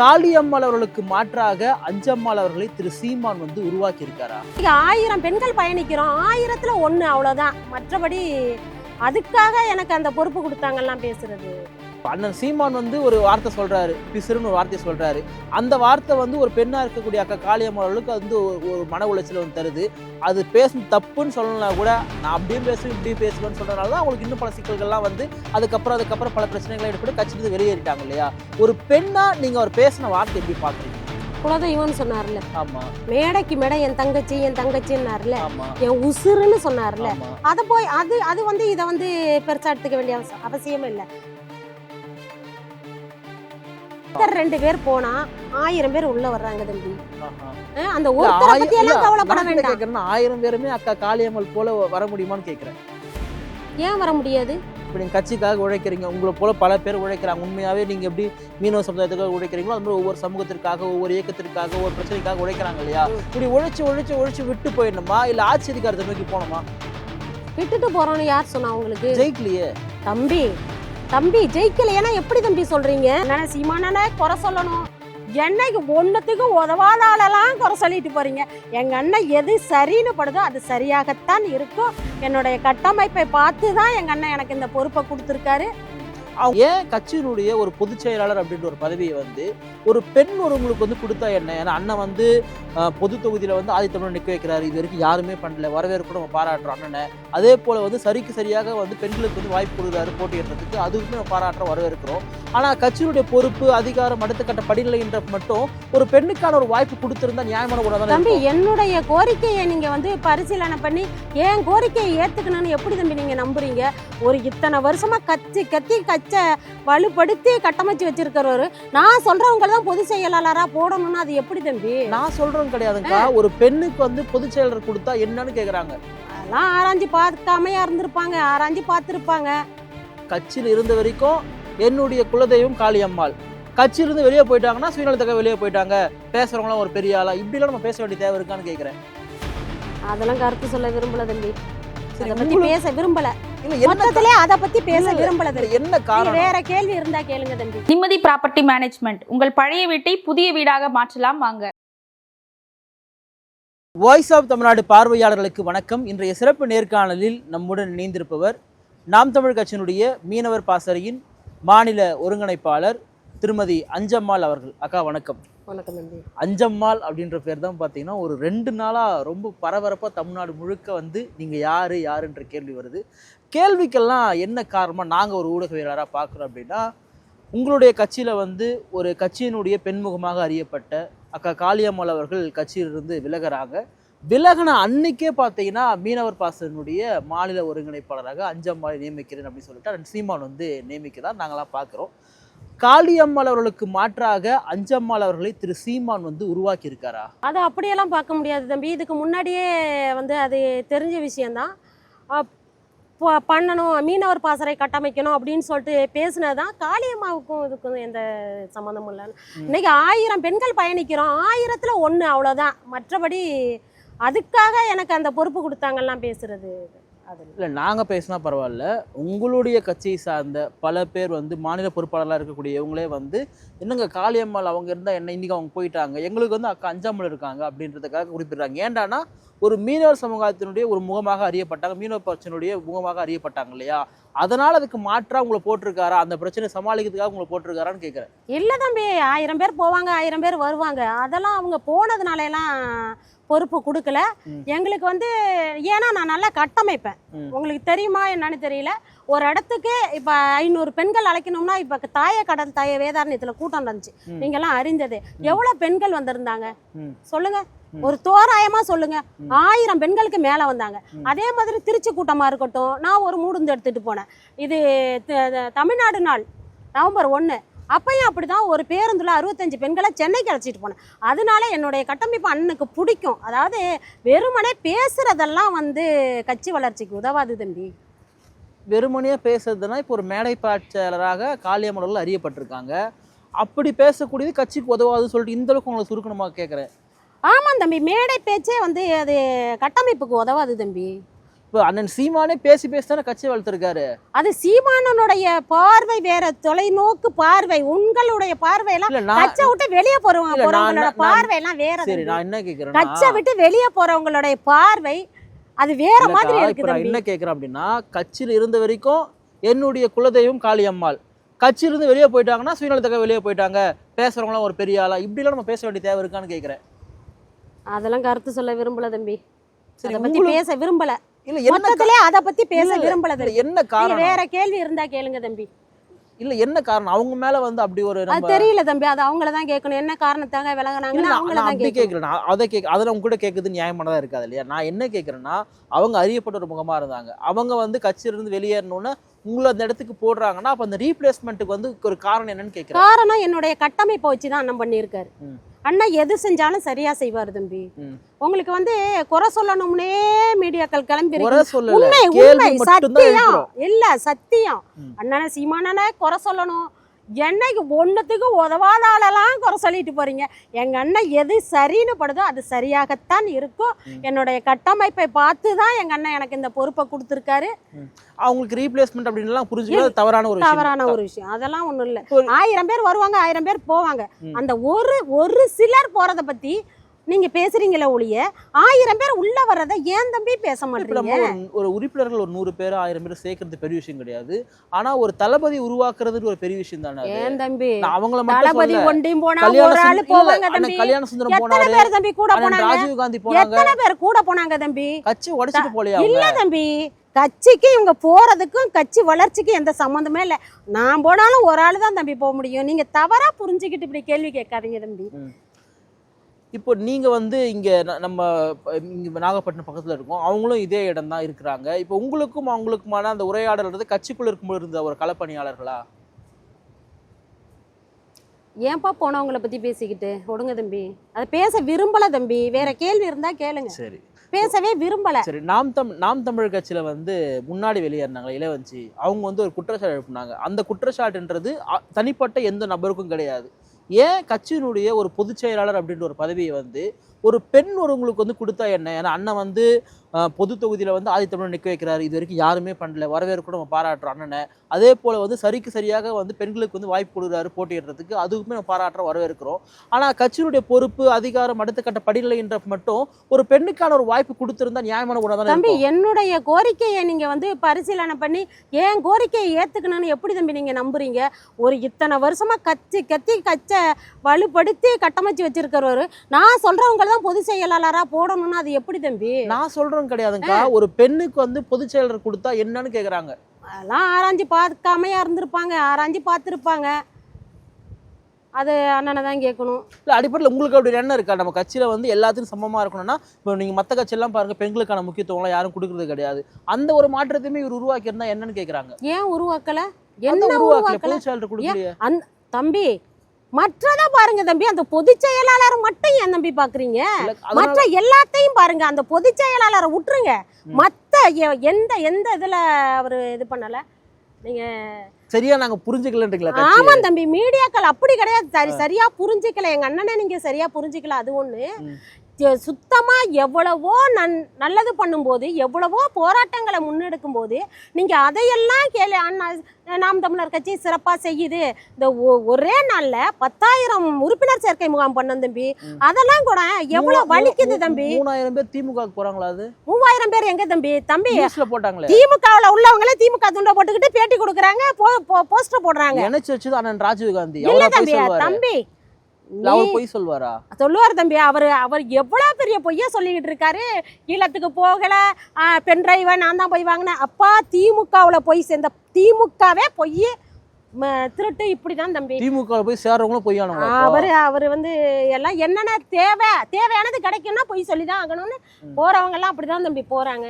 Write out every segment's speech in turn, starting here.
காளியம்மாள் அவர்களுக்கு மாற்றாக அஞ்சம்மாள் அவர்களை திரு சீமான் வந்து உருவாக்கி இருக்காரா ஆயிரம் பெண்கள் பயணிக்கிறோம். ஆயிரத்துல ஒண்ணு அவ்வளவுதான். மற்றபடி அதுக்காக எனக்கு அந்த பொறுப்பு கொடுத்தாங்கலாம் பேசுறது. அண்ணன் சீமான் வந்து ஒரு வார்த்தை சொல்றாரு பிசுறுன்னு ஒரு வார்த்தையை சொல்றாரு. அந்த வார்த்தை வந்து ஒரு பெண்ணா இருக்கக்கூடிய அக்கா காளியம்மாள் அவர்களுக்கு அது வந்து ஒரு- மன உளைச்சல் வந்து தருது. அது பேச தப்புன்னு சொல்லலாம் கூட நான் அப்படியும் பேசுவேன் இப்படியும் பேசுவேன்னு சொல்றதுனால தான் அவங்களுக்கு இன்னும் பல சிக்கல்கள்லாம் வந்து அதுக்கப்புறம் அதுக்கப்புறம் பல பிரச்சனைகளை ஏற்பட்டு கட்சியிலிருந்து வெளியேறிட்டாங்க இல்லையா? ஒரு பெண்ணா நீங்க அவர் பேசின வார்த்தை எப்படி பாக்குறீங்க? குலதெய்வம்னு சொன்னார்ல. ஆமா. மேடைக்கு மேடை என் தங்கச்சி என் தங்கச்சின்னார்ல. என் உசுருன்னு சொன்னார்ல. அதை போய் அது அது வந்து இதை வந்து பெருசா எடுத்துக்க வேண்டிய அவசியம் அவசியமே இல்லை. ஒருத்தர் ரெண்டு பேர் போனா ஆயிரம் பேர் உள்ள வர்றாங்க தம்பி. அந்த ஒருத்தரை பத்தி எல்லாம் கவலைப்பட வேண்டாம். கேக்குறேன்னா, ஆயிரம் பேருமே அக்கா காளியம்மாள் போல வர முடியுமான்னு கேக்குறேன். ஏன் வர முடியாது? இப்போ நீங்கள் கட்சிக்காக உழைக்கிறீங்க உங்களை போல பல பேர் உழைக்கிறாங்க. உண்மையாகவே நீங்கள் எப்படி மீனவ சமுதாயத்துக்காக உழைக்கிறீங்களோ அது மாதிரி ஒவ்வொரு சமூகத்திற்காக ஒவ்வொரு இயக்கத்திற்காக ஒவ்வொரு பிரச்சனைக்காக உழைக்கிறாங்க இல்லையா? இப்படி உழைச்சு உழைச்சு உழைச்சு விட்டு போயிடணுமா? இல்லை ஆட்சி அதிகாரத்தை நோக்கி போகணுமா? விட்டுட்டு போறோம்னு யார் சொன்னா உங்களுக்கு? ஜெயிக்கலையே. தம்பி தம்பி ஜெயிக்கலைன்னா எப்படி தம்பி சொல்றீங்க? நான் சீமானனே குறை சொல்லணும். என்னைக்கு ஒன்றுத்துக்கும் உதவாத ஆளெல்லாம் குறை சொல்லிட்டு போறீங்க? எங்கள் அண்ணன் எது சரின்னு படுதோ அது சரியாகத்தான் இருக்கும். என்னுடைய கட்டமைப்பை பார்த்து தான் எங்கள் அண்ணன் எனக்கு இந்த பொறுப்பை கொடுத்துருக்காரு. அவங்க ஏன் கட்சியினுடைய ஒரு பொதுச் செயலாளர் அப்படின்ற ஒரு பதவியை வந்து ஒரு பெண் ஒருவங்களுக்கு வந்து கொடுத்தா என்ன? ஏன்னா அண்ணன் வந்து பொது தொகுதியில் வந்து ஆதித்தமிழன் நிற்க வைக்கிறாரு. இது வரைக்கும் யாருமே பண்ணல. வரவேற்பு நம்ம பாராட்டுறோம் அண்ணனை. அதே போல் வந்து சரிக்கு சரியாக வந்து பெண்களுக்கு வந்து வாய்ப்பு கொடுக்குறாரு போட்டியிடுறதுக்கு. அதுவுமே நம்ம பாராட்டுறோம் வரவேற்கிறோம். ஆனால் கட்சியினுடைய பொறுப்பு அதிகாரம் அடுத்த கட்ட படிநிலைன்ற மட்டும் ஒரு பெண்ணுக்கான ஒரு வாய்ப்பு கொடுத்திருந்தா நியாயமான கூட தம்பி என்னுடைய கோரிக்கையை நீங்க வந்து பரிசீலனை பண்ணி என் கோரிக்கையை ஏத்துக்கணும்னு எப்படி தம்பி நீங்க நம்புறீங்க? ஒரு இத்தனை வருஷமா கத்தி கத்தி கச்ச வலுப்படுத்தி கட்டமைச்சு வச்சிருக்கிறவரு. நான் சொல்றவங்க தான் பொது செயலாளரா போடணும்னு அது எப்படி தம்பி? நான் சொல்றேன் கிடையாதுங்கக்கா. ஒரு பெண்ணுக்கு வந்து பொதுச் செயலாளர் கொடுத்தா என்னன்னு கேக்குறாங்க. அதெல்லாம் ஆராய்ஞ்சு பார்க்காமையா இருந்திருப்பாங்க. ஆராய்ஞ்சு பார்த்துருப்பாங்க. கட்சியில் இருந்த வரைக்கும் என்னுடைய குலதெய்வம் காளியம்மாள். கட்சியிலிருந்து வெளியே போயிட்டாங்கன்னா சுயநலத்துக்காக வெளியே போயிட்டாங்க. பேசுறவங்களாம் ஒரு பெரிய ஆளா. இப்படிலாம் நம்ம பேச வேண்டிய தேவை இருக்கான்னு கேட்குறேன் அதெல்லாம் கருத்து சொல்ல விரும்பல தம்பி. அதை பத்தி பேச விரும்பல. மொத்தத்திலே அதை பத்தி பேச விரும்பல என்ன காரணம்? வேற கேள்வி இருந்தா கேளுங்க தம்பி. நிம்மதி ப்ராப்பர்ட்டி மேனேஜ்மெண்ட் உங்கள் பழைய வீட்டை புதிய வீடாக மாற்றலாம் வாங்க. வாய்ஸ் ஆஃப் தமிழ்நாடு பார்வையாளர்களுக்கு வணக்கம். இன்றைய சிறப்பு நேர்காணலில் நம்முடன் இணைந்திருப்பவர் நாம் தமிழ் கட்சியினுடைய மீனவர் பாசறையின் மாநில ஒருங்கிணைப்பாளர் திருமதி அஞ்சம்மாள் அவர்கள். அக்கா வணக்கம். வணக்கம் தம்பி. அஞ்சம்மாள் அப்படின்ற பேர் தான் பார்த்தீங்கன்னா ஒரு ரெண்டு நாளாக ரொம்ப பரபரப்பாக தமிழ்நாடு முழுக்க வந்து நீங்கள் யார் யாருன்ற கேள்வி வருது. கேள்விக்கெல்லாம் என்ன காரணமாக நாங்கள் ஒரு ஊடகவியலாளராக பார்க்குறோம் அப்படின்னா உங்களுடைய கட்சியில் வந்து ஒரு கட்சியினுடைய பெண்முகமாக அறியப்பட்ட அக்கா காளியம்மாள் அவர்கள் கட்சியிலிருந்து விலகுறாங்க. விலகின அன்னைக்கே பார்த்தீங்கன்னா மீனவர் பாசனுடைய மாநில ஒருங்கிணைப்பாளராக அஞ்சம்மாளை நியமிக்கிறேன் அப்படின்னு சொல்லிட்டு சீமான் வந்து நியமிக்கிறார் நாங்களாம் பார்க்குறோம். காளியம்மாள் அவர்களுக்கு மாற்றாக அஞ்சம்மாள் அவர்களை திரு சீமான் வந்து உருவாக்கி இருக்காரா அது அப்படியெல்லாம் பார்க்க முடியாது தம்பி. இதுக்கு முன்னாடியே வந்து அது தெரிஞ்ச விஷயந்தான் பண்ணணும் மீனவர் பாசறை கட்டமைக்கணும் அப்படின்னு சொல்லிட்டு பேசினது தான் காளியம்மாவுக்கும் இதுக்கும் எந்த சம்மந்தமும் இல்லை. இன்னைக்கு ஆயிரம் பெண்கள் பயணிக்கிறோம். ஆயிரத்துல ஒன்று அவ்வளோதான் மற்றபடி அதுக்காக எனக்கு அந்த பொறுப்பு கொடுத்தாங்கலாம் பேசுறது. இல்லை. இல்லை நாங்கள் பேசினா பரவாயில்ல. உங்களுடைய கட்சியை சார்ந்த பல பேர் வந்து மாநில பொறுப்பாளராக இருக்கக்கூடிய இவங்களே வந்து என்னங்க காளியம்மாள் அவங்க இருந்தால் என்ன இன்னைக்கு அவங்க போயிட்டாங்க? எங்களுக்கு வந்து அக்கா அஞ்சாமல் இருக்காங்க அப்படின்றதுக்காக குறிப்பிடுறாங்க. ஏன்டானா ஒரு மீனவர் சமூகத்தினுடைய ஒரு முகமாக அறியப்பட்டாங்க மீனவர் பிரச்சனையுடைய முகமாக அறியப்பட்டாங்க இல்லையா? அதனால் அதுக்கு மாற்றா உங்களை போட்டிருக்காரா? அந்த பிரச்சனை சமாளிக்கிறதுக்காக உங்களை போட்டிருக்காரான்னு கேட்குறேன். இல்லை தம்பி ஆயிரம் பேர் போவாங்க ஆயிரம் பேர் வருவாங்க. அதெல்லாம் அவங்க போனதுனால எல்லாம் பொறுப்பு கொடுக்கல. எங்களுக்கு வந்து ஏன்னா நான் நல்லா கட்டமைப்பேன். உங்களுக்கு தெரியுமா என்னன்னு தெரியல ஒரு இடத்துக்கு இப்போ ஐநூறு பெண்கள் அழைக்கணும்னா இப்போ தாய கடல் தாய வேதாரண்யத்தில் கூட்டம் நடந்துச்சு. நீங்கெல்லாம் அறிந்தது எவ்வளோ பெண்கள் வந்திருந்தாங்க. சொல்லுங்க. ஒரு தோராயமா சொல்லுங்க. ஆயிரம் பெண்களுக்கு மேல வந்தாங்க. அதே மாதிரி திருச்சி கூட்டமா இருக்கட்டும் நான் ஒரு மூடுந்து எடுத்துட்டு போனேன் இது தமிழ்நாடு நாள் நவம்பர் ஒன்று அப்பயும் அப்படிதான். ஒரு பேருந்துல அறுபத்தஞ்சு பெண்களை சென்னைக்கு அழைச்சிட்டு போனேன். அதனால என்னுடைய கட்டமைப்பு அண்ணனுக்கு பிடிக்கும். அதாவது வெறுமனே பேசுறதெல்லாம் வந்து கட்சி வளர்ச்சிக்கு உதவாது தம்பி. வெறுமனே பேசுறதுனா இப்போ ஒரு மேடை பாட்சியாளராக காளியம்மாள் அவர்கள் அறியப்பட்டிருக்காங்க. அப்படி பேசக்கூடியது கட்சிக்கு உதவாதுன்னு சொல்லிட்டு இந்த அளவுக்கு உங்களை சுருக்கணமாக கேட்குறேன் ஆமாம் தம்பி. மேடை பேச்சே வந்து அது கட்டமைப்புக்கு உதவாது தம்பி. இப்போ அண்ணன் சீமானே பேசி பேசி தானே கட்சி வளர்த்துருக்காரு. அது சீமானனுடைய பார்வை வேற தொலைநோக்கு பார்வை உங்களுடைய பார்வையெல்லாம் இல்ல நான் கச்சை விட்டு வெளியே போறவங்க பார்வை எல்லாம் வேற சரி. நான் என்ன கேட்குறேன்னா கச்சை விட்டு வெளியே போறவங்களுடைய பார்வை அது வேற மாதிரி இல்லக்கா, இருக்கு இப்ப நான் தம்பி. என்ன கேட்குறேன் அப்படின்னா கட்சியில் இருந்த வரைக்கும் என்னுடைய குலதெய்வம் காளியம்மாள். கட்சியிலிருந்து வெளியே போயிட்டாங்கன்னா சுயநலத்துக்காக வெளியே போயிட்டாங்க. பேசுறவங்களாம் ஒரு பெரிய ஆளா. இப்படிலாம் நம்ம பேச வேண்டிய தேவை இருக்கான்னு கேட்குறேன் அதெல்லாம் கருத்து சொல்ல விரும்பல தம்பி. அத பத்தி பேச விரும்பல. இல்ல மொத்தத்திலே அத பத்தி பேச விரும்பல என்ன காரணம்? வேற கேள்வி இருந்தா கேளுங்க தம்பி. இல்ல என்ன காரணம்? அவங்க மேல வந்து அப்படி ஒரு அது தெரியல தம்பி. அது அவங்கள தான் கேட்கணும். என்ன காரணத்தாக விலகினாங்கன்னு அவங்கள தான் அப்படி நான் அதை கேட்க அதில் உங்க கூட கேட்குறது நியாயமானதா இருக்காது இல்லையா? நான் என்ன கேட்குறேன்னா அவங்க அறியப்பட்ட ஒரு முகமா இருந்தாங்க. அவங்க வந்து கட்சியிலிருந்து வெளியேறணும்னு உங்களை அந்த இடத்துக்கு போடுறாங்கன்னா அப்ப அந்த ரீப்ளேஸ்மெண்ட்டுக்கு வந்து ஒரு காரணம் என்னன்னு கேட்குறேன் காரணம் என்னுடைய கட்டமைப்பை வச்சு தான் அண்ணன் பண்ணியிருக்காரு. ம். அண்ணன் எது செஞ்சாலும் சரியா செய்வார் தம்பி. உங்களுக்கு வந்து குறை சொல்லணும்னே மீடியாக்கள் கிளம்பி உண்மை உண்மை சத்தியம். இல்ல சத்தியம். அண்ணனை சீமானனை குறை சொல்லணும். என்னைக்கு ஒண்ணுத்துக்கு உதவாத ஆளெல்லாம் குறை சொல்லிட்டு போறீங்க. எங்க அண்ணன் எது சரின்னு படுதோ அது சரியாகத்தான் இருக்கும். என்னுடைய கட்டமைப்பை பார்த்து தான் எங்க அண்ணன் எனக்கு இந்த பொறுப்பை கொடுத்துருக்காரு. அவங்களுக்கு ரீப்ளேஸ்மெண்ட் அப்படின்லாம் புரிஞ்சுக்கிறது தவறான ஒரு விஷயம். தவறான ஒரு விஷயம். அதெல்லாம் ஒண்ணும் இல்ல. ஆயிரம் பேர் வருவாங்க ஆயிரம் பேர் போவாங்க. அந்த ஒரு ஒரு சிலர் போறத பத்தி நீங்க பேசுறீங்களே ஒழிய ஆயிரம் பேர் உள்ள வர்றதை ஏன் தம்பி பேச மாட்டீங்க? ஒரு- உறுப்பினர்கள் ஒரு நூறு பேர் ஆயிரம் பேர் சேர்க்கறது பெரிய விஷயம் கிடையாது. ஆனா ஒரு தளபதி உருவாக்குறது ஒரு பெரிய விஷயம் தானே. ஏன் தம்பி? அவங்கள தளபதி. ஒண்டியும் போனா ஒரு ஆளு போவாங்க தம்பி. கல்யாண சுந்தரம் போனாரு. பேர் தம்பி கூட போனாங்க? ராஜீவ் காந்தி போனாங்க. எத்தனை பேர் கூட போனாங்க தம்பி? கட்சி உடைச்சிட்டு போலையா இல்ல தம்பி. கட்சிக்கு இவங்க போறதுக்கும் கட்சி வளர்ச்சிக்கும் எந்த சம்மந்தமே இல்ல. நான் போனாலும் ஒரு ஆளு தான் தம்பி போக முடியும். நீங்க தவறா புரிஞ்சுக்கிட்டு இப்படி கேள்வி கேட்காதீங்க தம்பி. இப்போ நீங்க வந்து இங்க நம்ம இங்க நாகப்பட்டினம் பக்கத்துல இருக்கோம். அவங்களும் இதே இடம் தான் இருக்கிறாங்க. இப்போ உங்களுக்கும் அவங்களுக்குமான அந்த உரையாடல்ன்றது கட்சிக்குள்ள இருக்கும்போது இருந்த ஒரு களப்பணியாளர்களா? ஏன்பா போனவங்கள பத்தி பேசிக்கிட்டு? ஒடுங்க தம்பி. அதை பேச விரும்பல தம்பி. வேற கேள்வி இருந்தா கேளுங்க. சரி. பேசவே விரும்பல. சரி நாம் தம் நாம் தமிழ் கட்சியில வந்து முன்னாடி வெளியேறினாங்க இளவஞ்சி அவங்க வந்து ஒரு குற்றச்சாட்டு எழுப்புனாங்க. அந்த குற்றச்சாட்டுன்றது தனிப்பட்ட எந்த நபருக்கும் கிடையாது. ஏன் கட்சியினுடைய ஒரு பொதுச் செயலாளர் அப்படின்ற ஒரு பதவியை வந்து ஒரு பெண் ஒருவங்களுக்கு வந்து கொடுத்தா என்ன? ஏன்னா அண்ணன் வந்து பொது தொகுதியில வந்து ஆதித்தமிழர் நிற்க வைக்கிறாரு. இது வரைக்கும் யாருமே பண்ணல. வரவேற்பு நம்ம பாராட்டுறோம் அண்ணனை. அதே போல வந்து சரிக்கு சரியாக வந்து பெண்களுக்கு வந்து வாய்ப்பு கொடுக்குறாரு போட்டியிடுறதுக்கு. அதுக்குமே நம்ம பாராட்டுறோம் வரவேற்கிறோம். ஆனா கட்சியினுடைய பொறுப்பு அதிகாரம் அடுத்த கட்ட படிநிலைன்ற மட்டும் ஒரு பெண்ணுக்கான ஒரு வாய்ப்பு கொடுத்திருந்தா நியாயமான உணவு தம்பி என்னுடைய கோரிக்கையை நீங்க வந்து பரிசீலனை பண்ணி ஏன் கோரிக்கையை ஏத்துக்கணும்னு எப்படி தம்பி நீங்க நம்புறீங்க? ஒரு இத்தனை வருஷமா கத்தி கத்தி கச்ச வலுப்படுத்தி கட்டமைச்சு வச்சிருக்கிறவரு. நான் சொல்றவங்க தான் பொதுச் செயலாளரா போடணும்னு அது எப்படி தம்பி? நான் சொல்றேன் கிடையாதுங்கக்கா. ஒரு பெண்ணுக்கு வந்து பொதுச் செயலர் கொடுத்தா என்னன்னு கேக்குறாங்க. அதெல்லாம் ஆராய்ஞ்சு பார்க்காமையா இருந்திருப்பாங்க. ஆராய்ஞ்சு பார்த்துருப்பாங்க. அது அண்ணனை தான் கேட்கணும். இல்ல அடிப்படையில் உங்களுக்கு அப்படி என்ன இருக்கா? நம்ம கட்சியில வந்து எல்லாத்துக்கும் சமமா இருக்கணும்னா இப்போ நீங்க மத்த கட்சியெல்லாம் பாருங்க பெண்களுக்கான முக்கியத்துவம்லாம் யாரும் கொடுக்கறது கிடையாது. அந்த ஒரு மாற்றத்தையுமே இவர் உருவாக்கி இருந்தா என்னன்னு கேக்குறாங்க. ஏன் உருவாக்கல? அந்த என்ன உருவாக்கல பொதுச் செயலர் கொடுக்கலையே. தம்பி மற்றத பாருங்க தம்பி அந்த பொதுச் செயலாளரை மட்டும் ஏன் தம்பி பாக்குறீங்க? மற்ற எல்லாத்தையும் பாருங்க அந்த பொதுச் செயலாளரை விட்டுருங்க. மத்த எந்த எந்த இதுல அவரு இது பண்ணல? நீங்க சரியா நாங்க புரிஞ்சுக்கலன்றீங்களா ஆமா தம்பி மீடியாக்கள் அப்படி கிடையாது. சரி சரியா புரிஞ்சுக்கல. எங்க அண்ணனை நீங்க சரியா புரிஞ்சுக்கல அது ஒண்ணு. ம். ஜ- சுத்தமா எவ்வளவோ நன் நல்லது பண்ணும்போது எவ்வளவோ போராட்டங்களை முன்னெடுக்கும் போது நீங்க அதையெல்லாம் கேளு அண்ணா நாம் தமிழர் கட்சி சிறப்பா செய்யுது. இந்த ஒரே நாள்ல பத்தாயிரம் உறுப்பினர் சேர்க்கை முகாம் பண்ணோம் தம்பி. அதெல்லாம் கூட எவ்வளவு மூணு- வலிக்குது தம்பி? மூணாயிரம் பேர் திமுக போறாங்களா அது? மூவாயிரம் பேர் எங்க தம்பி? தம்பி போட்டாங்களே. திமுகவுல உள்ளவங்களே திமுக துண்டை போட்டுக்கிட்டு பேட்டி கொடுக்குறாங்க போஸ்டர் போடுறாங்க. நினைச்சு வச்சது அண்ணன் ராஜீவ் காந்தி இல்ல தம்பி அவர் போய் சொல்வாரா சொல்லுவார் தம்பி. அவர் அவர் எவ்வளவு பெரிய பொய்ய சொல்லிக்கிட்டு இருக்காரு. ஈழத்துக்கு போகல. ஆ, பென் டிரைவை நான் தான் போய் வாங்கினேன். அப்பா திமுகவுல போய் சேர்ந்த திமுகவே பொய் திருட்டு இப்படிதான் தம்பி. திமுக போய் சேர்றவங்களும் அப்போ? அவர் அவர் வந்து எல்லாம் என்னென்ன தேவை தேவையானது கிடைக்கும்னா பொய் சொல்லி தான் ஆகணும்னு ம். போறவங்க எல்லாம் அப்படிதான் தம்பி போறாங்க.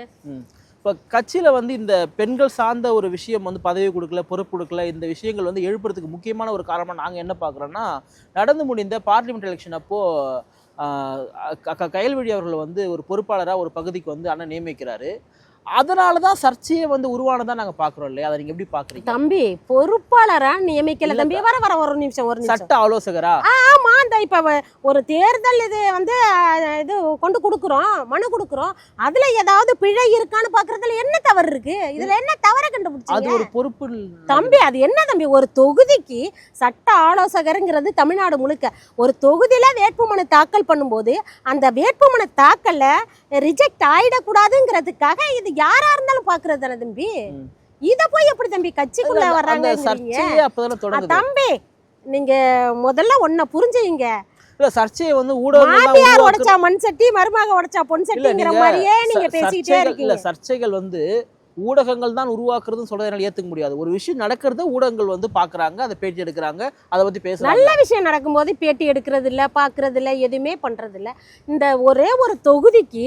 இப்போ கட்சியில் வந்து இந்த பெண்கள் சார்ந்த ஒரு விஷயம் வந்து பதவி கொடுக்கல பொறுப்பு கொடுக்கல இந்த விஷயங்கள் வந்து எழுப்புறதுக்கு முக்கியமான ஒரு காரணமாக நாங்கள் என்ன பார்க்குறோன்னா நடந்து முடிந்த பார்லிமெண்ட் எலெக்ஷன் அப்போது க கயல்வழி அவர்கள் வந்து ஒரு பொறுப்பாளராக ஒரு பகுதிக்கு வந்து அண்ணன் நியமிக்கிறாரு. அதனால தான் சர்ச்சையே வந்து உருவானதா நாங்கள் பார்க்குறோம் இல்லையா? அதை நீங்கள் எப்படி பார்க்குறீங்க தம்பி பொறுப்பாளரா நியமிக்கல தம்பி. வர வர ஒரு நிமிஷம் ஒரு சட்ட ஆலோசகரா? ஆமா அந்த இப்போ ஒரு தேர்தல் இது வந்து இது கொண்டு கொடுக்குறோம் மனு கொடுக்குறோம். அதுல ஏதாவது பிழை இருக்கான்னு பாக்குறதுல என்ன தவறு இருக்கு? இதுல என்ன தவற அது கண்டுபிடிச்சீங்க ஒரு பொறுப்பு தம்பி அது என்ன தம்பி? ஒரு தொகுதிக்கு சட்ட ஆலோசகருங்கிறது தமிழ்நாடு முழுக்க. ஒரு தொகுதியில வேட்புமனு தாக்கல் பண்ணும்போது அந்த வேட்புமனு தாக்கல்ல ரிஜெக்ட் ஆயிடக்கூடாதுங்கிறதுக்காக இது யாரா இருந்தாலும் பாக்குறது தானே தம்பி. இத போய் எப்படி தம்பி கட்சிக்குள்ள வர்றாங்க தம்பி நீங்க முதல்ல ஒன்ன புரிஞ்சுங்க இல்ல சர்ச்சையை வந்து ஊடகங்கள். உடைச்சா மண் சட்டி மருமக உடைச்சா பொன் சட்டிங்கிற மாதிரியே நீங்க சர்ச்சைகள் இருக்கீங்க சர்ச்சைகள் வந்து ஊடகங்கள் தான் உருவாக்குறதுன்னு சொல்றதை என்னால ஏத்துக்க முடியாது. ஒரு விஷயம் நடக்கிறத ஊடகங்கள் வந்து பாக்குறாங்க அதை பேட்டி எடுக்கிறாங்க அதை பத்தி பேசுறாங்க. நல்ல விஷயம் நடக்கும்போது பேட்டி எடுக்கிறது இல்ல பாக்குறது இல்ல எதுவுமே பண்றது இல்ல இந்த ஒரே ஒரு தொகுதிக்கு.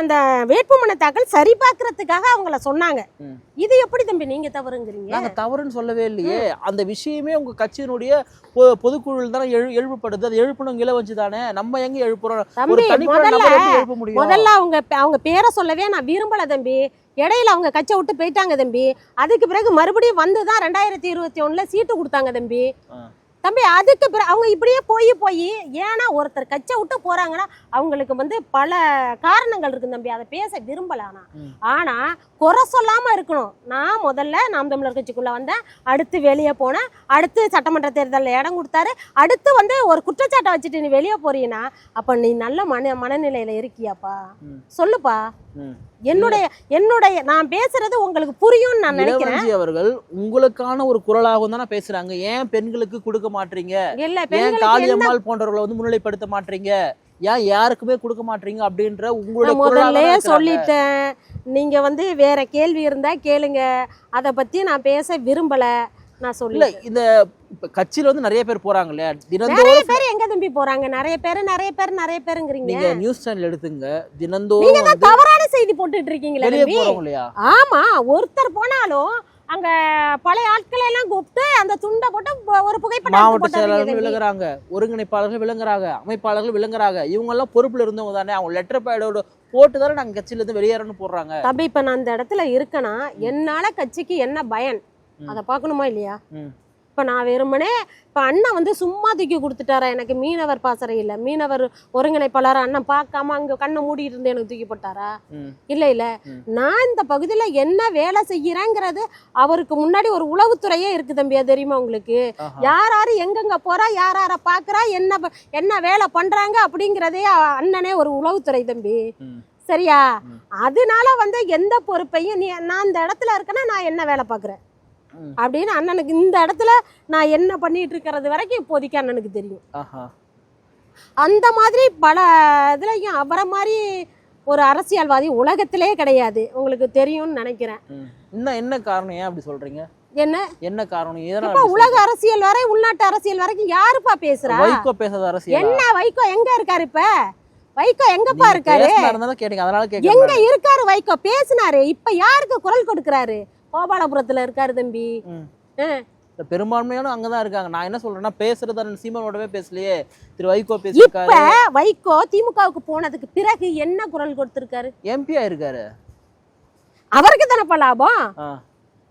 அந்த வேட்புமனு தாக்கல் சரி பார்க்கறதுக்காக அவங்கள சொன்னாங்க. இது எப்படி தம்பி நீங்க தவறுங்கிறீங்க? நாங்க தவறுன்னு சொல்லவே இல்லையே. அந்த விஷயமே உங்க கட்சியினுடைய பொதுக்குழுவில் தானே எழு எழுப்பப்படுது. அது எழுப்பணும் இலவஞ்சு தானே. நம்ம எங்க எழுப்புறோம்? முதல்ல முதல்ல அவங்க அவங்க பேரை சொல்லவே நான் விரும்பல தம்பி. இடையில அவங்க கட்சியை விட்டு போயிட்டாங்க தம்பி. அதுக்கு பிறகு மறுபடியும் வந்து தான் ரெண்டாயிரத்தி இருபத்தி ஒண்ணுல சீட்டு கொடுத்தாங்க தம்பி. தம்பி அதுக்கு பிறகு அவங்க இப்படியே போய் போய் ஏன்னா ஒருத்தர் கட்சியை விட்டு போறாங்கன்னா அவங்களுக்கு வந்து பல காரணங்கள் இருக்கு தம்பி. அதை பேச விரும்பல ஆனா. ஆனா குறை சொல்லாம இருக்கணும். நான் முதல்ல நாம் தமிழர் கட்சிக்குள்ள வந்தேன். அடுத்து வெளியே போனேன். அடுத்து சட்டமன்ற தேர்தலில் இடம் கொடுத்தாரு. அடுத்து வந்து ஒரு குற்றச்சாட்டை வச்சுட்டு நீ வெளியே போறீங்கன்னா அப்ப நீ நல்ல மன மனநிலையில இருக்கியாப்பா. சொல்லுப்பா. என்னுடைய என்னுடைய நான் பேசுறது உங்களுக்கு புரியும்னு நான் நினைக்கிறேன். அவர்கள் உங்களுக்கான ஒரு குரலாகவும் தானே பேசுறாங்க. ஏன் பெண்களுக்கு கொடுக்க மாட்டீங்க? இல்ல ஏன் காளியம்மாள் போன்றவர்களை வந்து முன்னிலைப்படுத்த மாட்டீங்க? ஏன் யாருக்குமே கொடுக்க மாட்டீங்க அப்படின்ற குரலாக முதல்ல. சொல்லிட்டேன். நீங்க வந்து வேற கேள்வி இருந்தா கேளுங்க. அத பத்தி நான் பேச விரும்பல. நான் சொல்லல இந்த இப்ப கட்சியில வந்து நிறைய பேர் போறாங்க இல்லையா நிறைய தினந்தோறும் பேர் எங்க தம்பி போறாங்க? நிறைய பேர் நிறைய பேர் நிறைய பேருங்கிறீங்க. நீங்க நியூஸ் சேனல் எடுத்துங்க தினந்தோறும் வந்து தவறான செய்தி போட்டுட்டு இருக்கீங்களா தம்பி. இல்லையா? ஆமா ஒருத்தர் போனாலும் அங்க பழைய ஆட்களை எல்லாம் கூப்பிட்டு அந்த துண்டை போட்டு ஒரு புகைப்படம் மாவட்ட செயலாளர்கள். விளங்குறாங்க ஒருங்கிணைப்பாளர்கள் விளங்குறாங்க அமைப்பாளர்கள் விளங்குறாங்க. இவங்க எல்லாம் பொறுப்புல இருந்தவங்க தானே அவங்க லெட்டர் பேடோட போட்டு தானே நாங்க கட்சியில இருந்து வெளியேறணும்னு போடுறாங்க. தம்பி இப்ப நான் அந்த இடத்துல இருக்கேனா என்னால கட்சிக்கு என்ன பயன். அதை பார்க்கணுமா இல்லையா. இப்ப நான் வெறுமனே இப்ப அண்ணன் வந்து சும்மா தூக்கி கொடுத்துட்டாரா எனக்கு மீனவர் பாசறை இல்ல மீனவர் ஒருங்கிணைப்பாளர் அண்ணன் பார்க்காம அங்க கண்ணை மூடிட்டு இருந்து எனக்கு தூக்கி போட்டாரா. இல்ல இல்ல. நான் இந்த பகுதியில என்ன வேலை செய்யறேங்கிறது அவருக்கு முன்னாடி ஒரு உளவுத்துறையே இருக்கு தம்பி அது தெரியுமா உங்களுக்கு. யார் யாரு எங்கெங்க போறா யார் யார பாக்குறா என்ன என்ன வேலை பண்றாங்க அப்படிங்கிறதே அண்ணனே ஒரு உளவுத்துறை தம்பி. சரியா. அதனால வந்து எந்த பொறுப்பையும் நீ நான் இந்த இடத்துல இருக்கேன்னா நான் என்ன வேலை பார்க்குறேன். அப்படின்னு அண்ணனுக்கு இந்த இடத்துல நான் என்ன பண்ணிட்டு இருக்கிறது வரைக்கும் இப்போதைக்கு அண்ணனுக்கு தெரியும். அந்த மாதிரி பல இதுலையும் அவரை மாதிரி ஒரு அரசியல்வாதி உலகத்திலே கிடையாது. உங்களுக்கு தெரியும்னு நினைக்கிறேன். இன்னும் என்ன காரணம்? ஏன் அப்படி சொல்றீங்க? என்ன? என்ன காரணம்? உலக அரசியல் வரை உள்நாட்டு அரசியல் வரைக்கும் யாருப்பா பேசுறா? வைகோ பேசாத அரசியல்? என்ன வைகோ? எங்க இருக்காரு இப்ப? வைகோ எங்கப்பா இருக்காரு? எங்க இருக்காரு வைகோ? பேசினாரு. இப்ப யாருக்கு குரல் கொடுக்கறாரு? கோபாலபுரத்துல இருக்காரு தம்பி. பெரும்பான்மையான அங்கதான் இருக்காங்க. நான் என்ன சொல்றேன்னா பேசுறது சீமானோடவே பேசலையே. திரு வைகோ பேசியிருக்காரு. வைகோ திமுகவுக்கு போனதுக்கு பிறகு என்ன குரல் கொடுத்திருக்காரு? எம்பியா இருக்காரு அவருக்கு தானப்பா லாபம்.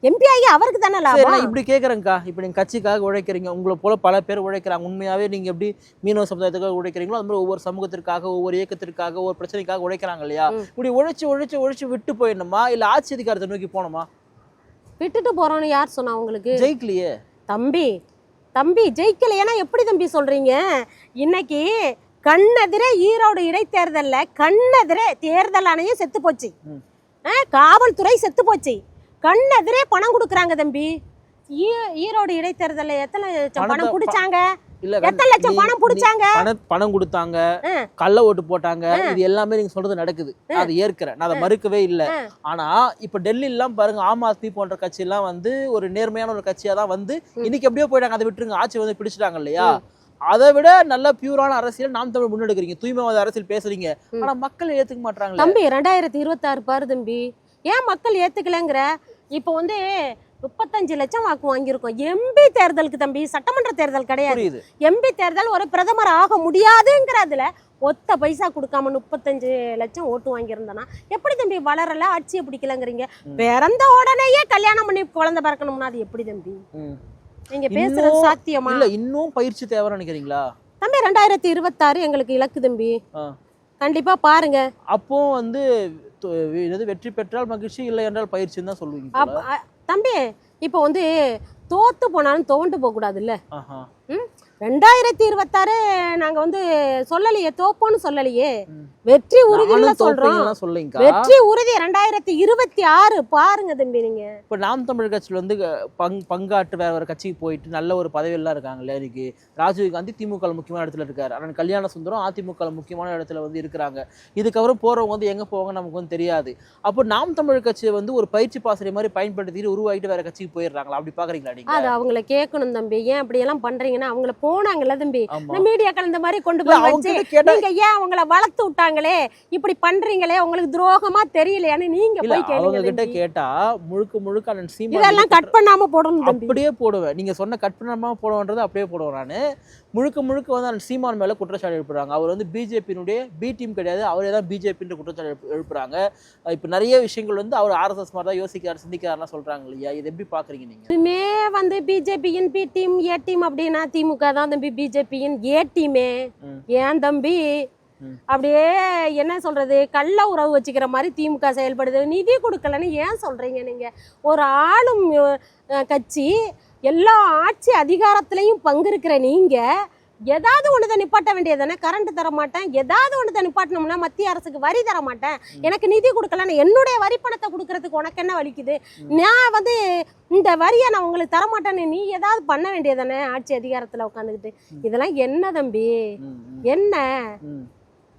எம்பி ஆகி அவருக்கு தானே லாபம்? இப்படி கேட்குறேங்க்கா இப்போ நீங்கள் கட்சிக்காக உழைக்கிறீங்க. உங்களை போல பல பேர் உழைக்கிறாங்க. உண்மையாகவே நீங்கள் எப்படி மீனவ சமுதாயத்துக்காக உழைக்கிறீங்களோ அது மாதிரி ஒவ்வொரு சமூகத்திற்காக ஒவ்வொரு இயக்கத்திற்காக ஒவ்வொரு பிரச்சனைக்காக உழைக்கிறாங்க இல்லையா. இப்படி உழைச்சு உழைச்சு உழைச்சு விட்டு போயிடணுமா? இல்லை ஆட்சி அதிகாரத்தை நோக்கி போகணுமா? விட்டுட்டு போறோம்னு யார் சொன்னா உங்களுக்கு? ஜெயிக்கலையே. தம்பி தம்பி ஜெயிக்கலைன்னா எப்படி தம்பி சொல்றீங்க? இன்னைக்கு கண்ணெதிர ஈரோடு இடைத்தேர்தல்ல கண்ணெதிர தேர்தல் ஆணையம் செத்து போச்சு. காவல்துறை செத்து போச்சு. கண்ணெதிரே பணம் கொடுக்குறாங்க தம்பி. ஈ- ஈரோடு இடைத்தேர்தல்ல எத்தனை பணம் பிடிச்சாங்க இல்ல எத்தனை லட்சம் பணம் பிடிச்சாங்க? பணம் பணம் கொடுத்தாங்க. கள்ள ஓட்டு போட்டாங்க இது எல்லாமே நீங்க சொல்றது நடக்குது. அதை ஏற்கிறேன். நான் அதை மறுக்கவே இல்லை. ஆனா இப்ப டெல்லி எல்லாம் பாருங்க ஆம் ஆத்மி போன்ற கட்சி எல்லாம் வந்து ஒரு நேர்மையான ஒரு கட்சியா தான் வந்து இன்னைக்கு எப்படியோ போயிட்டாங்க. அதை விட்டுருங்க. ஆட்சி வந்து பிடிச்சிட்டாங்க இல்லையா? அதை விட நல்ல பியூரான அரசியல் நாம் தமிழ் முன்னெடுக்கிறீங்க. தூய்மைவாத அரசியல் பேசுறீங்க. ஆனா மக்கள் ஏத்துக்க மாட்டாங்களே தம்பி ரெண்டாயிரத்தி இருபத்தாறு பாரு தம்பி. ஏன் மக்கள் ஏத்துக்கலங்கிற? இப்போ வந்து முப்பத்தஞ்சு லட்சம் வாக்கு வாங்கியிருக்கோம். எம்பி தேர்தலுக்கு தம்பி சட்டமன்ற தேர்தல் கிடையாது. எம்பி தேர்தல் ஒரு பிரதமர் ஆக முடியாதுங்கிறதுல ஒத்த பைசா கொடுக்காம முப்பத்தஞ்சு லட்சம் ஓட்டு வாங்கியிருந்தனா எப்படி தம்பி வளரல? ஆட்சியை பிடிக்கலங்கிறீங்க. பிறந்த உடனேயே கல்யாணம் பண்ணி குழந்தை பிறக்கணும்னா அது எப்படி தம்பி. நீங்க பேசுறது சாத்தியமா? இல்ல இன்னும் பயிற்சி தேவைன்னு நினைக்கிறீங்களா? தம்பி ரெண்டாயிரத்தி இருபத்தாறு எங்களுக்கு இலக்கு தம்பி. கண்டிப்பா பாருங்க. அப்போ வந்து வெற்றி பெற்றால் மகிழ்ச்சி இல்லை என்றால் பயிற்சின்னு தான் சொல்லுவீங்க தம்பி இப்போ வந்து தோத்து போனாலும் துவண்டு போக கூடாதுல்ல ஆஹா ரெண்டாயிரத்தி இருபத்தாறு நாங்க வந்து சொல்லலையே தோப்போன்னு சொல்லலையே. வெற்றி உறுதியில நானும் சொல்றோம். வெற்றி உறுதி ரெண்டாயிரத்தி இருபத்தி ஆறு பாருங்க தம்பி நீங்க இப்போ நாம் தமிழ் கட்சியில் வந்து பங் பங்காற்று வேற ஒரு கட்சிக்கு போயிட்டு நல்ல ஒரு பதவியெல்லாம் இருக்காங்க இல்லையா இன்னைக்கு. ராஜீவ் காந்தி திமுக முக்கியமான இடத்துல இருக்காரு. ஆனால் கல்யாண சுந்தரம் அதிமுக முக்கியமான இடத்துல வந்து இருக்கிறாங்க. இதுக்கப்புறம் போறவங்க வந்து எங்க போவாங்க நமக்கு வந்து தெரியாது. அப்போ நாம் தமிழ் கட்சியை வந்து ஒரு பயிற்சி பாசறை மாதிரி பயன்படுத்திட்டு உருவாக்கிட்டு வேற கட்சிக்கு போயிடுறாங்களா? அப்படி பாக்குறீங்களா நீங்க? அது அவங்கள கேட்கணும் தம்பி. ஏன் அப்படி எல்லாம் பண்றீங்கன்னா அவங்கள போனாங்கல்ல தம்பி? இந்த மீடியாக்கள் இந்த மாதிரி கொண்டு போய் வச்சு நீங்க ஏன் அவங்கள வளர்த்து விட்டாங்களே? இப்படி பண்றீங்களே? உங்களுக்கு துரோகமா தெரியலையான்னு நீங்க போய் கேளுங்க கிட்ட. கேட்டா முழுக்க முழுக்க அண்ணன் சீமான் இதெல்லாம் கட் பண்ணாம போடணும் தம்பி. அப்படியே போடுவேன். நீங்க சொன்ன கட் பண்ணாம போடுவேன்றது அப்படியே போடுவேன் நானு. முழுக்க முழுக்க வந்து அந்த சீமான் மேல குற்றச்சாட்டு எழுப்புறாங்க. அவர் வந்து பிஜேபியினுடைய பி டீம் கிடையாது. அவரே தான் பிஜேபின்ற குற்றச்சாட்டு எழுப்பு- எழுப்புறாங்க. இப்ப நிறைய விஷயங்கள் வந்து அவர் ஆர்எஸ்எஸ் மாதிரி தான் யோசிக்கிறார் சிந்திக்கிறாருலாம் சொல்றாங்க இல்லையா? இது எப்படி பாக்குறீங்க நீங்க? இதுமே வந்து பிஜேபியின் பி டீம் ஏ டீம் அப்படின்னா திமுக தான் தம்பி. பிஜேபியின் ஏ. டீமே. ஏன் தம்பி. அப்படியே என்ன சொல்றது? கள்ள உறவு வச்சுக்கிற மாதிரி திமுக செயல்படுது. நிதி கொடுக்கலன்னு ஏன் சொல்றீங்க நீங்க? ஒரு ஆளும் கட்சி எல்லா ஆட்சி அதிகாரத்திலையும் பங்கு இருக்கிற நீங்க ஏதாவது ஒன்று நிப்பாட்ட வேண்டியதானே கரண்ட் தர மாட்டேன் ஏதாவது ஒன்று நிப்பாட்டணும்னா மத்திய அரசுக்கு வரி தர மாட்டேன் எனக்கு நிதி கொடுக்கலன்னு என்னுடைய வரி பணத்தை கொடுக்கறதுக்கு உனக்கு என்ன வலிக்குது? நான் வந்து இந்த வரியை நான் உங்களுக்கு தர மாட்டேன்னு நீ ஏதாவது பண்ண வேண்டியதானே ஆட்சி அதிகாரத்தில் உட்காந்துக்கிட்டு இதெல்லாம் என்ன தம்பி? என்ன.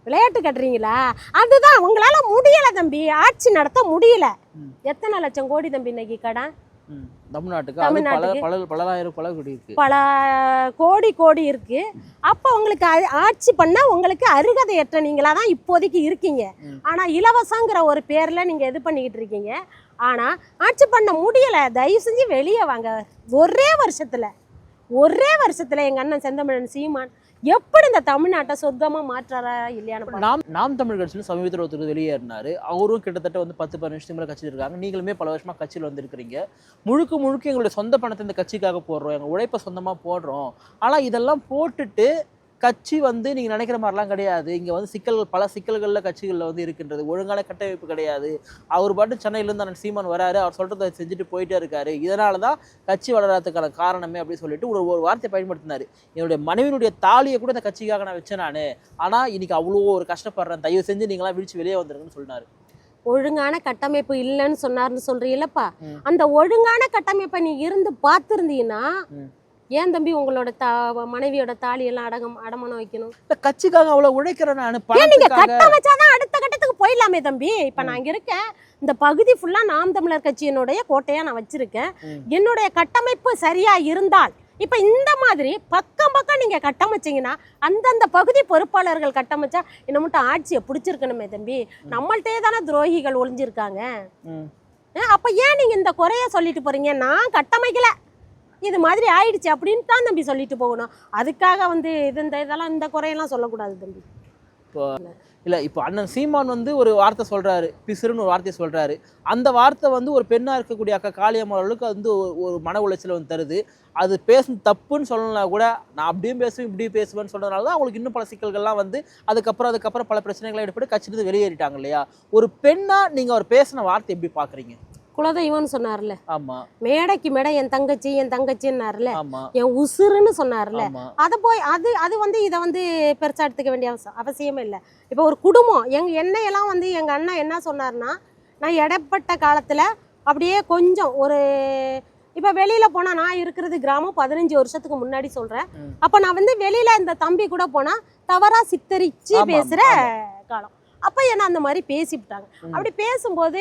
விளையாட்டு கட்டுறீங்களா? அதுதான் உங்களால முடியல தம்பி. ஆட்சி நடத்த முடியல. எத்தனை லட்சம் கோடி தம்பி இன்னைக்கு கடன். தமிழ்நாட்டுக்கு பல தமிழ்நாட்டுக்கு. பல பலராயிரம் பல கோடி இருக்கு பல கோடி கோடி இருக்கு. அப்போ உங்களுக்கு ஆட்சி பண்ண உங்களுக்கு அருகதையற்ற நீங்களா தான் இப்போதைக்கு இருக்கீங்க. ஆனா இலவசங்கிற ஒரு பேர்ல நீங்க இது பண்ணிக்கிட்டு இருக்கீங்க. ஆனா ஆட்சி பண்ண முடியல. தயவு செஞ்சு வெளியே வாங்க. ஒரே வருஷத்துல ஒரே வருஷத்துல எங்க அண்ணன் செந்தமிழன் சீமான் எப்படி இந்த தமிழ்நாட்டை சொர்க்கமா மாற்றாரா இல்லையான்னு. நாம் நாம் தமிழ் கட்சியில் சமீபத்தில் ஒருத்தர் வெளியேறினாரு. அவரும் கிட்டத்தட்ட வந்து பத்து பதினஞ்சு வருஷத்துக்கு மேலே கட்சியில் இருக்காங்க நீங்களுமே பல வருஷமா கட்சியில் வந்திருக்கிறீங்க. முழுக்க முழுக்க எங்களுடைய சொந்த பணத்தை இந்த கட்சிக்காக போடுறோம். எங்கள் உழைப்பை சொந்தமாக போடுறோம். ஆனால் இதெல்லாம் போட்டுட்டு கட்சி வந்து நீங்கள் நினைக்கிற மாதிரிலாம் கிடையாது. இங்கே வந்து சிக்கல்கள் பல சிக்கல்களில் கட்சிகளில் வந்து இருக்கின்றது. ஒழுங்கான கட்டமைப்பு கிடையாது. அவர் பாட்டு சென்னையிலேருந்து அண்ணன் சீமான் வராரு. அவர் சொல்கிறத செஞ்சுட்டு போயிட்டே இருக்காரு. இதனால தான் கட்சி வளராததுக்கான காரணமே அப்படின்னு சொல்லிட்டு ஒரு ஒரு வார்த்தை பயன்படுத்தினார். என்னுடைய மனைவியினுடைய தாலியை கூட இந்த கட்சிக்காக நான் வச்சேன் நான். ஆனால் இன்னைக்கு அவ்வளோ ஒரு கஷ்டப்படுறேன். தயவு செஞ்சு நீங்களாம் விழிச்சு வெளியே வந்துருங்கன்னு சொன்னார். ஒழுங்கான கட்டமைப்பு இல்லைன்னு சொன்னார்னு சொல்றீங்களப்பா. அந்த ஒழுங்கான கட்டமைப்பை நீ இருந்து பார்த்துருந்தீங்கன்னா. ஏன் தம்பி உங்களோட தா மனைவியோட தாலியெல்லாம் அடகம் அடமானம் வைக்கணும்? இந்த கட்சிக்காக அவ்வளோ உழைக்கிறேன் நான் ஏன் நீங்க கட்டம் வச்சாதான் அடுத்த கட்டத்துக்கு போயிடலாமே தம்பி. இப்ப நான் இங்க இருக்கேன். இந்த பகுதி ஃபுல்லா நாம் தமிழர் கட்சியினுடைய கோட்டையா நான் வச்சிருக்கேன். என்னுடைய கட்டமைப்பு சரியா இருந்தால் இப்ப இந்த மாதிரி பக்கம் பக்கம் நீங்க கட்டமைச்சீங்கன்னா அந்தந்த பகுதி பொறுப்பாளர்கள் கட்டமைச்சா என்ன மட்டும் ஆட்சியை பிடிச்சிருக்கணுமே தம்பி. நம்மள்ட்டே தானே துரோகிகள் ஒளிஞ்சிருக்காங்க. அப்ப ஏன் நீங்க இந்த குறைய சொல்லிட்டு போறீங்க? நான் கட்டமைக்கல. இது மாதிரி ஆயிடுச்சு அப்படின்னு தான் தம்பி சொல்லிட்டு போகணும். அதுக்காக வந்து இது இந்த இதெல்லாம் இந்த குறையெல்லாம் சொல்லக்கூடாது தம்பி. இப்போ இல்லை இப்போ அண்ணன் சீமான் வந்து ஒரு வார்த்தை சொல்கிறாரு பிசுறுன்னு ஒரு வார்த்தையை சொல்கிறாரு அந்த வார்த்தை வந்து ஒரு பெண்ணாக இருக்கக்கூடிய அக்கா காளியம்மாள் அளவுக்கு வந்து ஒரு- மன உளைச்சல் வந்து தருது. அது பேசும் தப்புன்னு சொல்லணும்னா கூட நான் அப்படியும் பேசுவேன் இப்படியும் பேசுவேன்னு சொன்னதுனால தான் அவங்களுக்கு இன்னும் பல சிக்கல்கள்லாம் வந்து அதுக்கப்புறம் அதுக்கப்புறம் பல பிரச்சனைகள் ஏற்பட்டு கட்சியிலிருந்து வெளியேறிட்டாங்க இல்லையா? ஒரு பெண்ணாக நீங்கள் அவர் பேசின வார்த்தை எப்படி பார்க்குறீங்க குலதெய்வம்னு சொன்னார்ல. ஆமா. மேடைக்கு மேடை என் தங்கச்சி என் தங்கச்சின்னார்ல. என் உசுருன்னு சொன்னார்ல. அதை போய் அது அது வந்து இதை வந்து பெருசா எடுத்துக்க வேண்டிய அவச- அவசியமே இல்லை. இப்போ ஒரு குடும்பம் எங்க என்னையெல்லாம் வந்து எங்க அண்ணன் என்ன சொன்னார்னா நான் இடப்பட்ட காலத்துல அப்படியே கொஞ்சம் ஒரு இப்போ வெளியில போனா நான் இருக்கிறது கிராமம் பதினஞ்சு வருஷத்துக்கு முன்னாடி சொல்றேன். ம். அப்ப நான் வந்து வெளியில இந்த தம்பி கூட போனா தவறா சித்தரிச்சு ஆமா, பேசுற ஆமா. காலம். அப்ப என்ன அந்த மாதிரி பேசிவிட்டாங்க. அப்படி பேசும்போது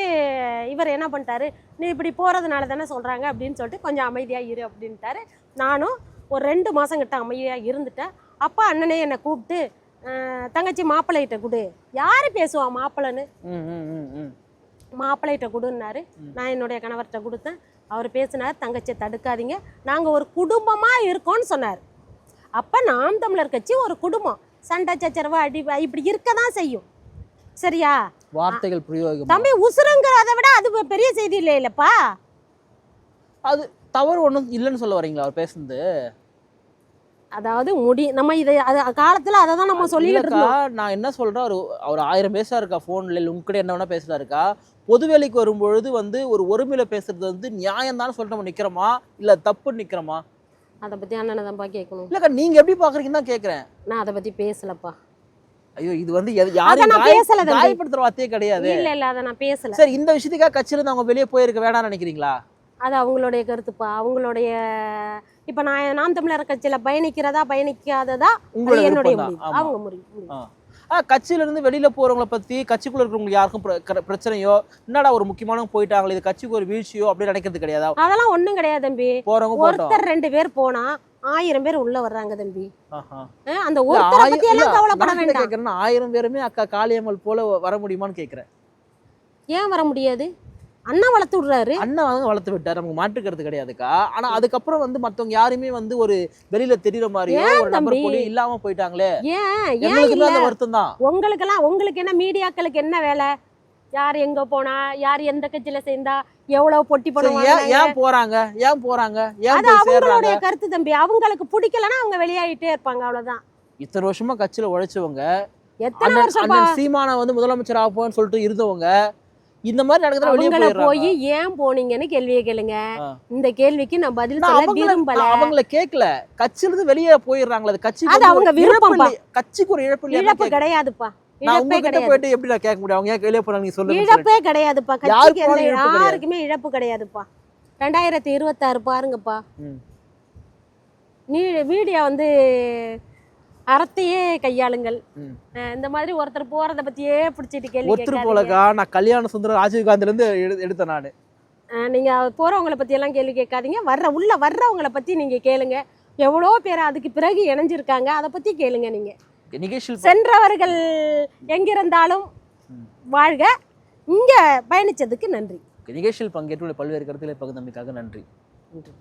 இவர் என்ன பண்ணிட்டாரு நீ இப்படி போறதுனால தானே சொல்றாங்க அப்படின்னு சொல்லிட்டு கொஞ்சம் அமைதியா இரு அப்படின்ட்டாரு. நானும் ஒரு ரெண்டு மாசம் கிட்ட அமைதியா இருந்துட்டேன். அப்பா அண்ணனே என்னை கூப்பிட்டு "அஹ், தங்கச்சி மாப்பிள்ளைகிட்ட கொடு. யாரு பேசுவா மாப்பிள்ளைன்னு? மாப்பிள்ளைகிட்ட கொடுன்னாரு. நான் என்னுடைய கணவர்கிட்ட கொடுத்தேன். அவர் பேசினார் தங்கச்சியை தடுக்காதீங்க. நாங்கள் ஒரு குடும்பமாக இருக்கோம்னு சொன்னார். அப்போ நாம் தமிழர் கட்சி ஒரு குடும்பம். சண்டை சச்சரவு அடி இப்படி இருக்க தான் செய்யும். சரியா? வார்த்தைகள் பிரயோகம்? தம்பி உசுருங்கிறத விட அது பெரிய செய்தி இல்லை இல்லப்பா அது தவறு ஒன்றும் இல்லைன்னு சொல்ல வரீங்களா அவர் பேசுனது? அதாவது முடி நம்ம இதை அது காலத்துல அதை தான் நம்ம இருந்தோம். நான் என்ன சொல்றேன் ஒரு அவர் ஆயிரம் பேசா இருக்கா போன்ல இல்ல உங்ககிட்ட என்ன வேணா பேசுறா இருக்கா பொது வேலைக்கு வரும்பொழுது வந்து ஒரு ஒருமையில பேசுறது வந்து நியாயம் தான் சொல்லிட்டு நம்ம நிக்கிறோமா? இல்ல தப்புன்னு நிக்கிறோமா? அதை பத்தி அண்ணனை தான்ப்பா கேட்கணும். இல்லக்கா நீங்க எப்படி பாக்குறீங்கன்னு தான் கேக்குறேன். நான் அதை பத்தி பேசலப்பா. ஐயோ இது வந்து தம்பி. காயப்படுத்துற வார்த்தையே கிடையாது. இல்ல இல்ல அதை நான் பேசல. சரி இந்த விஷயத்துக்காக கட்சியில இருந்து அவங்க வெளியே போயிருக்க வேணாம்னு நினைக்கிறீங்களா? அது அவங்களுடைய கருத்துப்பா. அவங்களுடைய இப்ப நான் நாம் தமிழர் கட்சியில பயணிக்கிறதா பயணிக்காததா என்னுடைய. அவங்க முடிவு முடிவு. ஆ. ஆ, கட்சியில இருந்து வெளியில போறவங்கள பத்தி கட்சிக்குள்ள இருக்கிறவங்களுக்கு யாருக்கும் பிரச்சனையோ என்னடா ஒரு முக்கியமானவங்க போயிட்டாங்களே இது கட்சிக்கு ஒரு வீழ்ச்சியோ அப்படி நினைக்கிறது கிடையாதா? அதெல்லாம் ஒண்ணும் கிடையாது தம்பி. போட்டோம். ஒருத்தர் ரெண்டு பேர் போனா ஆயிரம் பேர் உள்ள வர்றாங்க தம்பி. அந்த ஒருத்தரை பத்தி எல்லாம் கவலைப்பட வேண்டாம். ஆயிரம் பேருமே அக்கா காளியம்மாள் போல வர முடியுமான்னு கேக்குறேன். ஏன் வர முடியாது? அண்ணா வளர்த்து விடுறாரு. அண்ணா வந்து வளர்த்து விட்டார். நமக்கு மாற்றுக்கிறது கிடையாதுக்கா. ஆனா அதுக்கப்புறம் வந்து மத்தவங்க யாருமே வந்து ஒரு வெளியில தெரியற மாதிரியோ ஒரு தம்பி? போலயும் இல்லாம போயிட்டாங்களே. ஏன்? இல்ல? அந்த வருத்தம் தான் உங்களுக்கெல்லாம் உங்களுக்கு என்ன மீடியாக்களுக்கு என்ன வேலை? யார் எங்க போனா யார் எந்த கட்சியில சேர்ந்தா எவ்வளவு பொட்டி பணம் ஏன் போறாங்க? ஏன் போறாங்க? அது அவங்களுடைய கருத்து தம்பி. அவங்களுக்கு பிடிக்கலன்னா அவங்க வெளியாயிட்டே இருப்பாங்க அவ்வளவுதான். இத்தனை வருஷமா கட்சியில உழைச்சவங்க எத்தனை அண்ணன் சீமானை வந்து முதலமைச்சர் ஆப்போன்னு சொல்லிட்டு இருந்தவங்க இந்த மாதிரி நடக்கிறத வெளியே போய் ஏன் போனீங்கன்னு கேள்வியை கேளுங்க. இந்த கேள்விக்கு நான் பதில் சொல்ல விரும்பல. அவங்கள கேட்கல கட்சியில இருந்து வெளியே போயிடுறாங்களா அது கட்சிக்கு அது அவங்க. இல்லை- கட்சிக்கு ஒரு இழப்பு இல்லையா இழப்பு கிடையாதுப்பா. போயிட்டு எப்படி நான் கேட்க முடியும்? அவங்க ஏன் வெளியே போறாங்க நீ சொல்லுங்க இழப்பே கிடையாதுப்பா. கட்சிக்கு? யாருக்குமே இழப்பு கிடையாதுப்பா. ரெண்டாயிரத்தி இருபத்தாறு பாருங்கப்பா. நீ மீடியா வந்து அறத்தையே கையாளுங்கள். இந்த மாதிரி ஒருத்தர் போறத பத்தியே பிடிச்சிட்டு கேள்வி ஒருத்தர். போலக்கா? நான் கல்யாண சுந்தரம் ராஜீவ் காந்தில இருந்து எடு- எடுத்தேன் நானு. நீங்க போறவங்கள பத்தி எல்லாம் கேள்வி கேட்காதீங்க. வர்ற உள்ள வர்றவங்கள பத்தி நீங்க கேளுங்க. எவ்வளோ பேர் அதுக்கு பிறகு இணைஞ்சிருக்காங்க அதை பத்தி கேளுங்க நீங்க. சென்றவர்கள் எங்கிருந்தாலும். வாழ்க. இங்க பயணிச்சதுக்கு நன்றி. நிகழ்ச்சியில் பங்கேற்று பல்வேறு கருத்துக்களை பகிர்ந்தமைக்காக நன்றி. நன்றி.